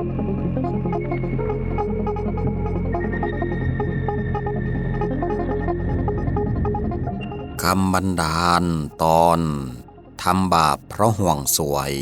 คำบันดาลตอนทำบาปเพราะห่วงสวย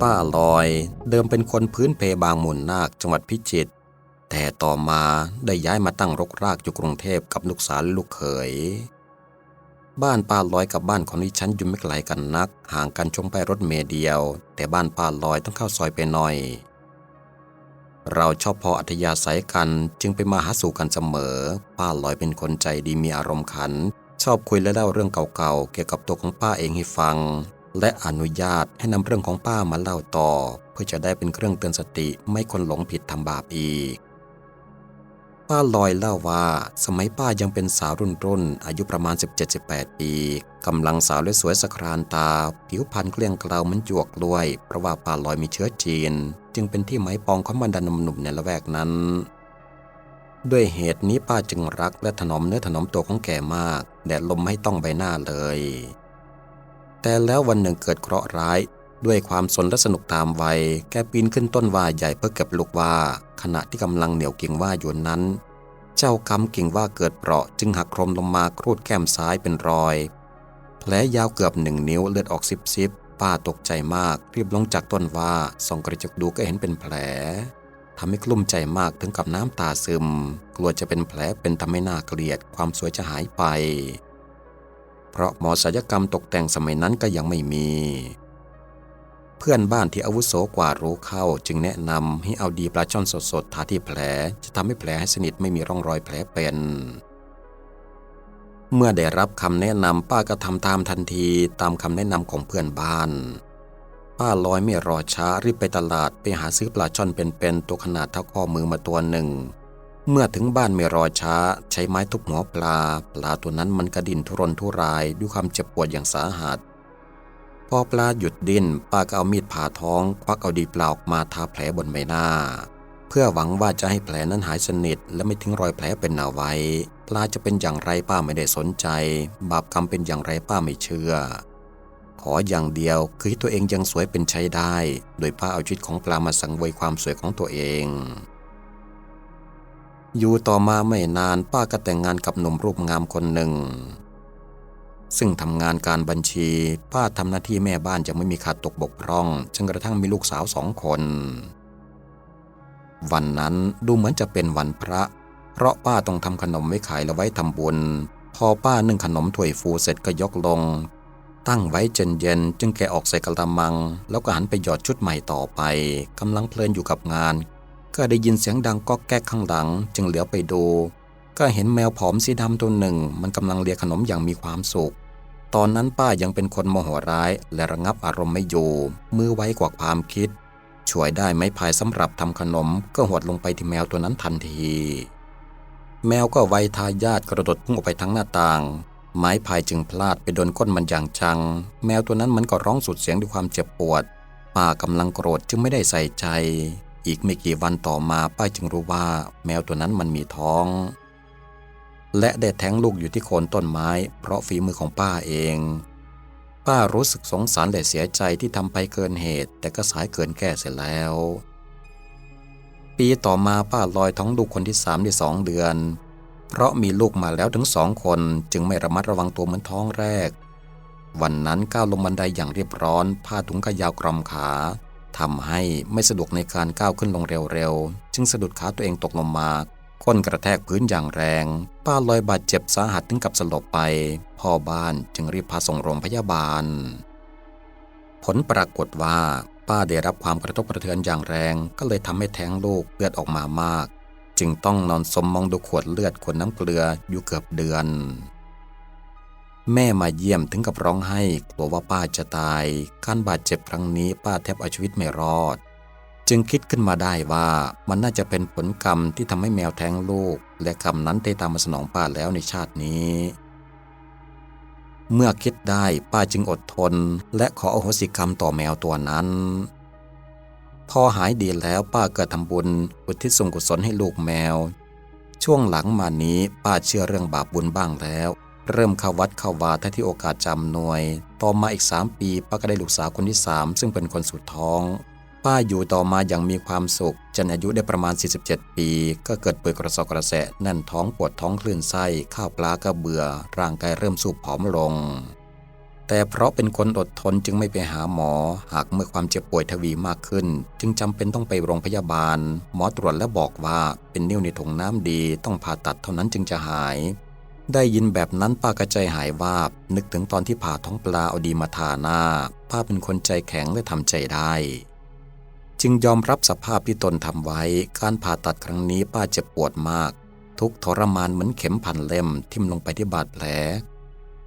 ป้าลอยเดิมเป็นคนพื้นเพบางมูลนาคจังหวัดพิจิตรแต่ต่อมาได้ย้ายมาตั้งรกรากอยู่กรุงเทพกับลูกสาวลูกเขย บ้านป้าลอยกับบ้านของดิฉันอยู่ไม่ไกลกันนัก ห่างกันชงไปรถเมล์เดียว แต่บ้านป้าลอยต้องเข้าซอยไปหน่อย เราชอบพออัธยาศัยกันจึงไปมาหาสู่กันเสมอ ป้าลอยเป็นคนใจดีมีอารมณ์ขัน ชอบคุยและเล่าเรื่องเก่าๆเกี่ยวกับตัวของป้าเองให้ฟัง และอนุญาตให้นำเรื่องของป้ามาเล่าต่อ เพื่อจะได้เป็นเครื่องเตือนสติไม่คนหลงผิดทำบาปอีก ป้าลอยเล่าว่า สมัยป้ายังเป็นสาวรุ่นรุ่น อายุประมาณ 17-18 ปีกำลังสาวและสวยสครานตา ผิวพรรณเกลี้ยงเกลาเหมือนจวกลวย เพราะว่าป้าลอยมีเชื้อจีน จึงเป็นที่หมายปองของบรรดาหนุ่มๆในละแวกนั้น ด้วยเหตุนี้ป้าจึงรักและถนอมเนื้อถนอมตัวของแกมาก แดดลมไม่ต้องใบหน้าเลย แต่แล้ววันหนึ่งเกิดเคราะห์ร้าย ด้วยความสนและสนุกตามวัย แกปีนขึ้นต้นว่าใหญ่เพื่อเก็บลูกว่า ขณะที่กำลังเหนียวกิ่งว่าอยู่นั้น เจ้ากำกิ่งว่าเกิดเปราะจึงหักโครมลงมาครูดแก้มซ้ายเป็นรอย แผลยาวเกือบหนึ่งนิ้วเลือดออกซิบซิบป้าตกใจมากรีบลงจากต้นว่าส่องกระจกดูก็เห็นเป็นแผลทำให้กลุ้มใจมากถึงกับน้ำตาซึม กลัวจะเป็นแผลเป็นทำให้หน้าเกลียด ความสวยจะหายไป เพราะหมอศัลยกรรมตกแต่งสมัยนั้นก็ยังไม่มี เพื่อนบ้านที่อาวุโสกว่ารู้เข้า จึงแนะนำให้เอาดีปลาช่อนสดๆทาที่แผล จะทำให้แผลให้สนิทไม่มีร่องรอยแผลเป็น เมื่อได้รับคำแนะนำป้าก็ทำตามทันทีตามคำแนะนำของเพื่อนบ้าน ป้าลอยไม่รอช้ารีบไปตลาดไปหาซื้อปลาช่อนเป็นๆตัวขนาดเท่าข้อมือมาตัวหนึ่ง เมื่อถึงบ้านไม่รอช้า ใช้ไม้ทุบหัวปลา ปลาตัวนั้นมันกระดิ่นทุรนทุรายด้วยความเจ็บปวดอย่างสาหัส พอปลาหยุดดิ้นป้าก็เอามีดผ่าท้อง ควักเอาดีปลาออกมาทาแผลบนใบหน้า เพื่อหวังว่าจะให้แผลนั้นหายสนิท และไม่ทิ้งรอยแผลเป็นเอาไว้ ปลาจะเป็นอย่างไรป้าไม่ได้สนใจ บาปกรรมเป็นอย่างไรป้าไม่เชื่อ ขออย่างเดียวคือตัวเองยังสวยเป็นใช้ได้ โดยป้าเอาชีวิตของปลามาสังเวยความสวยของตัวเองอยู่ต่อมาไม่นานป้าก็แต่งงานกับหนุ่มรูปงามคนหนึ่ง ซึ่งทำงานการบัญชี ป้าทำหน้าที่แม่บ้านจะไม่มีขาดตกบกพร่องจนกระทั่งมีลูกสาวสองคน วันนั้นดูเหมือนจะเป็นวันพระ เพราะป้าต้องทำขนมไว้ขายแล้วไว้ทำบุญ พอป้านึ่งขนมถ้วยฟูเสร็จก็ยกลง ตั้งไว้จนเย็นจึงแกออกใส่กระมัง แล้วก็หันไปหยอดชุดใหม่ต่อไปกำลังเพลินอยู่กับงาน ก็ได้ยินเสียงดังก็แก๊กข้างหลัง จึงเหลียวไปดูก็เห็นแมวผอมสีดำตัวหนึ่ง มันกำลังเลียขนมอย่างมีความสุข ตอนนั้นป้ายังเป็นคนโมโหร้าย และระงับอารมณ์ไม่อยู่มือไว้กว่าความคิด ช่วยได้ไม้พายสำหรับทำขนมก็หวดลงไปที่แมวตัวนั้นทันที แมวก็ไวทายาทกระโดดพุ่งออกไปทั้งหน้าต่าง ไม้พายจึงพลาดไปโดนก้นมันอย่างจัง แมวตัวนั้นมันก็ร้องสุดเสียงด้วยความเจ็บปวด ป้ากำลังโกรธจึงไม่ได้ใส่ใจ อีกไม่กี่วันต่อมาป้าจึงรู้ว่า แมวตัวนั้นมันมีท้อง และได้แทงลูกอยู่ที่โคนต้นไม้ เพราะฝีมือของป้าเอง ป้ารู้สึกสงสารและเสียใจที่ทำไปเกินเหตุ แต่ก็สายเกินแก้เสร็จแล้ว ปีต่อมาป้าลอยท้องลูกคนที่สามได้สองเดือน เพราะมีลูกมาแล้วถึงสองคนจึงไม่ระมัดระวังตัวเหมือนท้องแรก วันนั้นก้าวลงบันไดอย่างเรียบร้อนผ้าถุงก็ยาวกรอมขาทำให้ไม่สะดวกในการก้าวขึ้นลงเร็วๆ จึงสะดุดขาตัวเองตกลงมา ก้นกระแทกพื้นอย่างแรง ป้าลอยบาดเจ็บสาหัสถึงกับสลบไป พ่อบ้านจึงรีบพาส่งโรงพยาบาล ผลปรากฏว่า ป้าได้รับความกระทบกระเทือนอย่างแรง ก็เลยทำให้แท้งลูกเลือดออกมามาก จึงต้องนอนสมมองดูขวดเลือดขวดน้ำเกลืออยู่เกือบเดือนแม่มาเยี่ยมถึงกับร้องไห้กลัวว่าป้าจะตาย การบาดเจ็บครั้งนี้ป้าแทบเอาชีวิตไม่รอด จึงคิดขึ้นมาได้ว่ามันน่าจะเป็นผลกรรมที่ทำให้แมวแท้งลูก และกรรมนั้นได้ตามมาสนองป้าแล้วในชาตินี้ เมื่อคิดได้ป้าจึงอดทน และขออโหสิกรรมต่อแมวตัวนั้น พอหายดีแล้วป้าเกิดทำบุญอุทิศส่วนกุศลให้ลูกแมว ช่วงหลังมานี้ป้าเชื่อเรื่องบาปบุญบ้างแล้ว เริ่มเข้าวัดเข้าวาถ้าที่โอกาสจำหน่วย ต่อมาอีกสามปีป้าก็ได้ลูกสาวคนที่สามซึ่งเป็นคนสุดท้อง ป้าอยู่ต่อมาอย่างมีความสุขจนอายุได้ประมาณ 47 ปี ก็เกิดป่วยกระสอบกระแสะแน่นท้องปวดท้องคลื่นไส้ข้าวปลาก็เบื่อ ร่างกายเริ่มสูบผอมลง แต่เพราะเป็นคนอดทนจึงไม่ไปหาหมอ หากเมื่อความเจ็บป่วยทวีมากขึ้น จึงจำเป็นต้องไปโรงพยาบาล หมอตรวจและบอกว่าเป็นนิ้วในถุงน้ำดี ต้องผ่าตัดเท่านั้นจึงจะหาย ได้ยินแบบนั้นป้ากระใจหายวาบ นึกถึงตอนที่ผ่าท้องปลาเอาดีมาทาหน้า ป้าเป็นคนใจแข็งและทำใจได้ จึงยอมรับสภาพที่ตนทำไว้ การผ่าตัดครั้งนี้ป้าเจ็บปวดมาก ทุกทรมานเหมือนเข็มพันเล่มทิ่มลงไปที่บาดแผล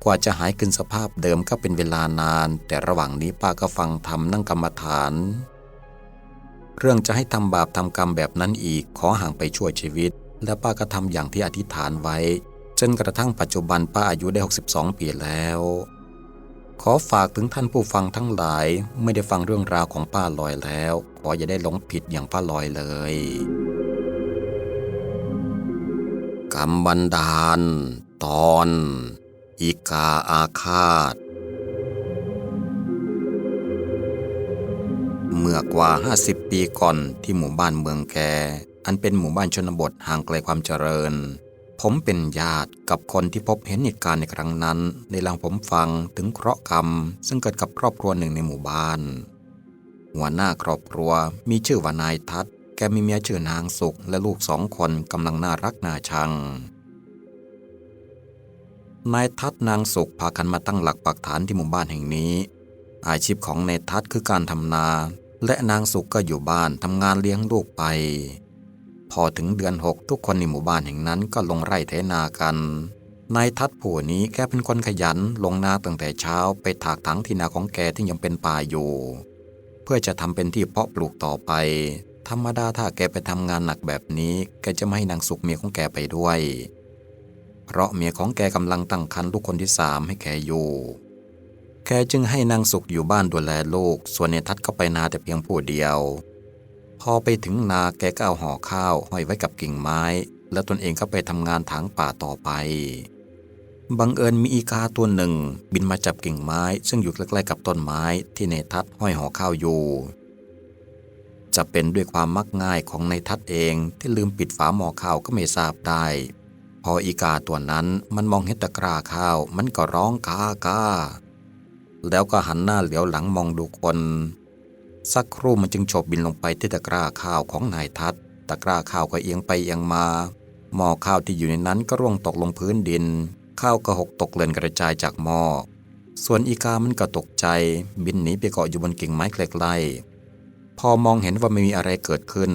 กว่าจะหายคืนสภาพเดิมก็เป็นเวลานาน แต่ระหว่างนี้ป้าก็ฟังธรรมนั่งกรรมฐาน เรื่องจะให้ทำบาปทำกรรมแบบนั้นอีกขอห่างไปช่วยชีวิต และป้าก็ทำอย่างที่อธิษฐานไว้จนกระทั่งปัจจุบันป้าอายุได้ 62 ปีแล้ว ขอฝากถึงท่านผู้ฟังทั้งหลายไม่ได้ฟังเรื่องราวของป้าลอยแล้ว ขออย่าได้หลงผิดอย่างป้าลอยเลย กรรมบันดาล ตอน อีกาอาฆาต เมื่อกว่า 50 ปีก่อนที่หมู่บ้านเมืองแก อันเป็นหมู่บ้านชนบทห่างไกลความเจริญ ผมเป็นญาติกับคนที่พบเห็นเหตุการณ์ในครั้งนั้น ในหลังผมฟังถึงเคราะห์กรรม ซึ่งเกิดกับครอบครัวหนึ่งในหมู่บ้าน หัวหน้าครอบครัวมีชื่อว่านายทัศน์แกมีเมียชื่อนางสุขและลูกสองคนกำลังน่ารักน่าชัง นายทัศน์นางสุขพากันมาตั้งหลักปักฐานที่หมู่บ้านแห่งนี้ อาชีพของนายทัศน์คือการทำนา และนางสุขก็อยู่บ้านทำงานเลี้ยงลูกไป อถึงเดือนหกทุกคนในหมู่บ้านแห่งนั้นก็ลงไร่ไถนากัน นายทัศน์ผู้นี้แกเป็นคนขยันลงนาตั้งแต่เช้าไปถากถังที่นาของแกที่ยังเป็นป่าอยู่ เพื่อจะทำเป็นที่เพาะปลูกต่อไป ธรรมดาถ้าแกไปทำงานหนักแบบนี้แกจะไม่ให้นางสุขเมียของแกไปด้วย เพราะเมียของแกกำลังตั้งครรภ์ลูกคนที่สามให้แกอยู่แกจึงให้นางสุขอยู่บ้านดูแลลูก ส่วนในทัศน์ก็ไปนาแต่เพียงผู้เดียว พอไปถึงนาแกก็เอาห่อข้าวห้อยไว้กับกิ่งไม้ แล้วตนเองก็ไปทำงานถางป่าต่อไป บังเอิญมีอีกาตัวหนึ่ง บินมาจับกิ่งไม้ ซึ่งอยู่ใกล้ๆกับต้นไม้ที่ในทัศน์ห้อยห่อข้าวอยู่ จะเป็นด้วยความมักง่ายของในทัศน์เองที่ลืมปิดฝาหม้อข้าวก็ไม่ทราบได้ พออีกาตัวนั้นมันมองเห็นตะกร้าข้าว มันก็ร้องกากาแล้วก็หันหน้าเหลียวหลังมองดูคน สักครู่มันจึงโฉบบินลงไปที่ตะกร้าข้าวของนายทัศตะกร้าข้าวก็เอียงไปเอียงมา หม้อข้าวที่อยู่ในนั้นก็ร่วงตกลงพื้นดิน ข้าวก็หกตกเกลื่อนกระจายจากหม้อ ส่วนอีกามันก็ตกใจ บินหนีไปเกาะอยู่บนกิ่งไม้ใกล้ๆพอมองเห็นว่าไม่มีอะไรเกิดขึ้น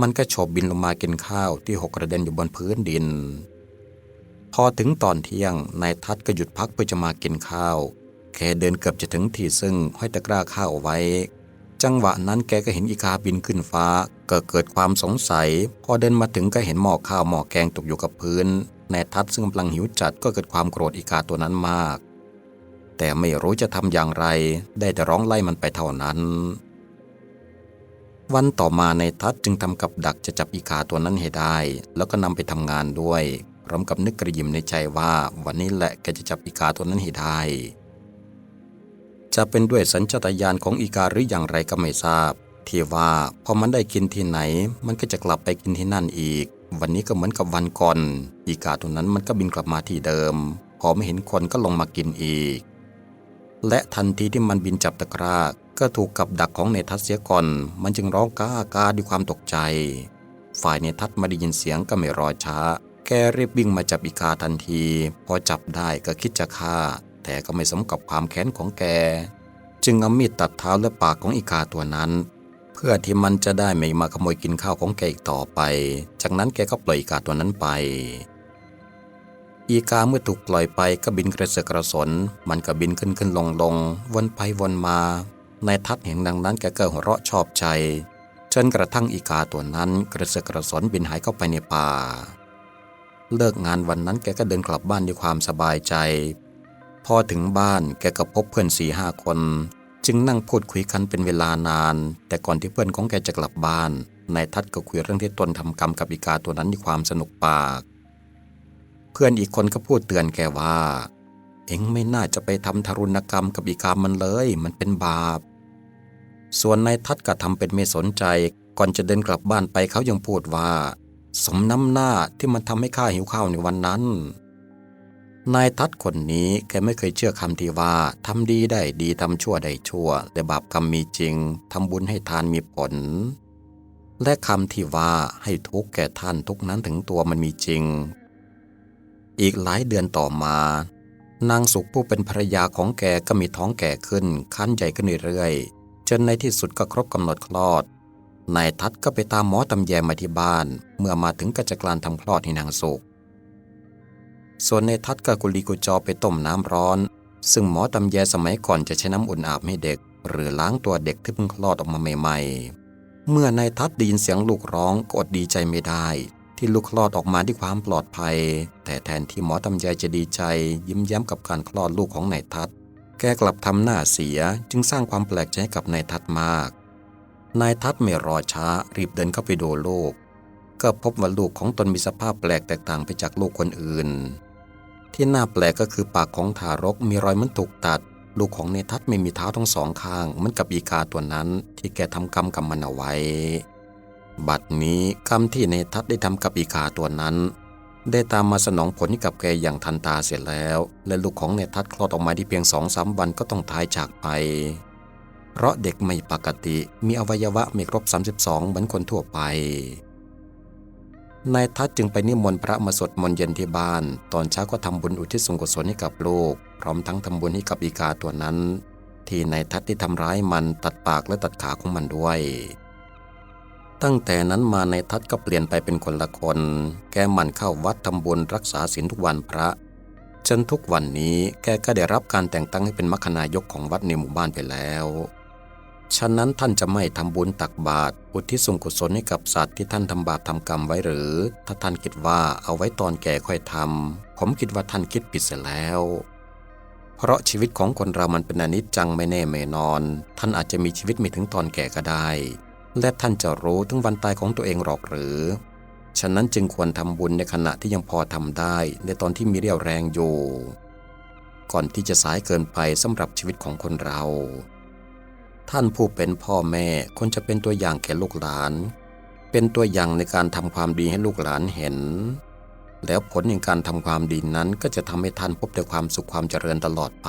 มันก็โฉบบินลงมากินข้าวที่หกกระเด็นอยู่บนพื้นดิน พอถึงตอนเที่ยงนายทัศก็หยุดพักเพื่อจะมากินข้าวแกเดินเกือบจะถึงที่ซึ่งห้อยตะกร้าข้าวเอาไว้ จังหวะนั้นแกก็เห็นอีกาบินขึ้นฟ้าเกิดเกิดความสงสัย พอเดินมาถึงก็เห็นหม้อข้าวหม้อแกงตกอยู่กับพื้นนายทัศซึ่งกำลังหิวจัดก็เกิดความโกรธอีกาตัวนั้นมาก แต่ไม่รู้จะทำอย่างไร ได้แต่ร้องไล่มันไปเท่านั้น วันต่อมานายทัศจึงทำกับดักจะจับอีกาตัวนั้นให้ได้ แล้วก็นำไปทำงานด้วย พร้อมกับนึกกระยิมในใจว่า วันนี้แหละแกจะจับอีกาตัวนั้นให้ได้ จะเป็นด้วยสัญชาตญาณของอีกาหรืออย่างไรก็ไม่ทราบ ที่ว่าพอมันได้กินที่ไหน มันก็จะกลับไปกินที่นั่นอีก วันนี้ก็เหมือนกับวันก่อน อีกาตัวนั้นมันก็บินกลับมาที่เดิม พอไม่เห็นคนก็ลงมากินอีก และทันทีที่มันบินจับตะกร้าก็ถูกกับดักของเนทัศเสียก่อน มันจึงร้องก้ากาด้วยความตกใจ ฝ่ายเนทัศมาได้ยินเสียงก็ไม่รอช้า แกรีบวิ่งมาจับอีกาทันที พอจับได้ก็คิดจะฆ่า แต่ก็ไม่สมกับความแค้นของแก จึงเอามีดตัดเท้าและปากของอีกาตัวนั้น เพื่อที่มันจะได้ไม่มาขโมยกินข้าวของแกอีกต่อไป จากนั้นแกก็ปล่อยอีกาตัวนั้นไป อีกาเมื่อถูกปล่อยไปก็บินกระเสือกกระสน มันก็บินขึ้นขึ้นลงลงวนไปวนมา ในทัดเห็นดังนั้นแกก็หัวเราะชอบใจจนกระทั่งอีกาตัวนั้นกระเสือกกระสนบินหายเข้าไปในป่า เลิกงานวันนั้นแกก็เดินกลับบ้านด้วยความสบายใจ พอถึงบ้านแกก็พบเพื่อนสี่ห้าคน จึงนั่งพูดคุยกันเป็นเวลานาน แต่ก่อนที่เพื่อนของแกจะกลับบ้านนายทัดก็คุยเรื่องที่ตนทำกรรมกับอีกาตัวนั้นด้วยความสนุกปาก เพื่อนอีกคนก็พูดเตือนแกว่า เอ็งไม่น่าจะไปทำทารุณกรรมกับอีกามันเลย มันเป็นบาป ส่วนนายทัดก็ทำเป็นไม่สนใจ ก่อนจะเดินกลับบ้านไปเขายังพูดว่า สมน้ำหน้าที่มันทำให้ข้าหิวข้าวในวันนั้น นายทัดคนนี้แกไม่เคยเชื่อคำที่ว่าทำดีได้ดีทำชั่วได้ชั่ว แต่บาปกรรมมีจริงทำบุญให้ทานมีผล และคำที่ว่าให้ทุกแก่ท่านทุกนั้นถึงตัวมันมีจริง อีกหลายเดือนต่อมา นางสุขผู้เป็นภรรยาของแกก็มีท้องแก่ขึ้นคันใหญ่ขึ้นเรื่อยๆจนในที่สุดก็ครบกำหนดคลอดนายทัดก็ไปตามหมอตำแยมาที่บ้าน เมื่อมาถึงก็จะกลานทำคลอดให้นางสุข ส่วนในทัดก็กุลีกุจอไปต้มน้ำร้อน ซึ่งหมอตำแยสมัยก่อนจะใช้น้ำอุ่นอาบให้เด็ก หรือล้างตัวเด็กที่เพิ่งคลอดออกมาใหม่ๆ เมื่อนายทัดได้ยินเสียงลูกร้องก็อดดีใจไม่ได้ ที่ลูกคลอดออกมาด้วยความปลอดภัย แต่แทนที่หมอตำแยจะดีใจ ยิ้มแย้มกับการคลอดลูกของนายทัดแกกลับทำหน้าเสียจึงสร้างความแปลกใจกับนายทัดมาก นายทัดไม่รอช้ารีบเดินเข้าไปดูลูก ก็พบว่าลูกของตนมีสภาพแปลกแตกต่างไปจากลูกคนอื่น ที่น่าแปลกก็คือปากของทารกมีรอยเหมันถูกตัด ลูกของเนทัศไม่มีเท้าทั้งสองข้างเหมือนกับอีกาตัวนั้นที่แกทำกรรมกับมันเอาไว้ บัดนี้กรรมที่เนทัศได้ทำกับอีกาตัวนั้น ได้ตามมาสนองผลกับแกอย่างทันตาเสร็จแล้ว และลูกของเนทัศคลอดออกมาได้เพียงสองสามวันก็ต้องตายจากไป เพราะเด็กไม่ปกติมีอวัยวะไม่ครบ 32 เหมือนคนทั่วไป นายทัศจึงไปนิมนต์พระมาสวดมนต์เย็นที่บ้าน ตอนเช้าก็ทำบุญอุทิศส่วนกุศลให้กับลูก พร้อมทั้งทำบุญให้กับอีกาตัวนั้น ที่นายทัศน์ได้ทำร้ายมันตัดปากและตัดขาของมันด้วย ตั้งแต่นั้นมานายทัศก็เปลี่ยนไปเป็นคนละคน แกหมั่นเข้าวัดทำบุญรักษาศีลทุกวันพระ จนทุกวันนี้แกก็ได้รับการแต่งตั้งให้เป็นมัคคนายกของวัดในหมู่บ้านไปแล้ว ฉะนั้นท่านจะไม่ทำบุญตักบาตรอุทิศส่วนกุศลให้กับสัตว์ที่ท่านทำบาปทำกรรมไว้หรือ ถ้าท่านคิดว่าเอาไว้ตอนแก่ค่อยทำผมคิดว่าท่านคิดผิดเสียแล้ว เพราะชีวิตของคนเรามันเป็นอนิจจังไม่แน่ไม่นอน ท่านอาจจะมีชีวิตไม่ถึงตอนแก่ก็ได้ และท่านจะรู้ถึงวันตายของตัวเองหรอกหรือ ฉะนั้นจึงควรทำบุญในขณะที่ยังพอทำได้ ในตอนที่มีเรี่ยวแรงอยู่ ก่อนที่จะสายเกินไปสำหรับชีวิตของคนเรา ท่านผู้เป็นพ่อแม่ควรจะเป็นตัวอย่างแก่ลูกหลาน เป็นตัวอย่างในการทำความดีให้ลูกหลานเห็น แล้วผลแห่งการทำความดีนั้นก็จะทำให้ท่านพบแต่ความสุขความเจริญตลอดไป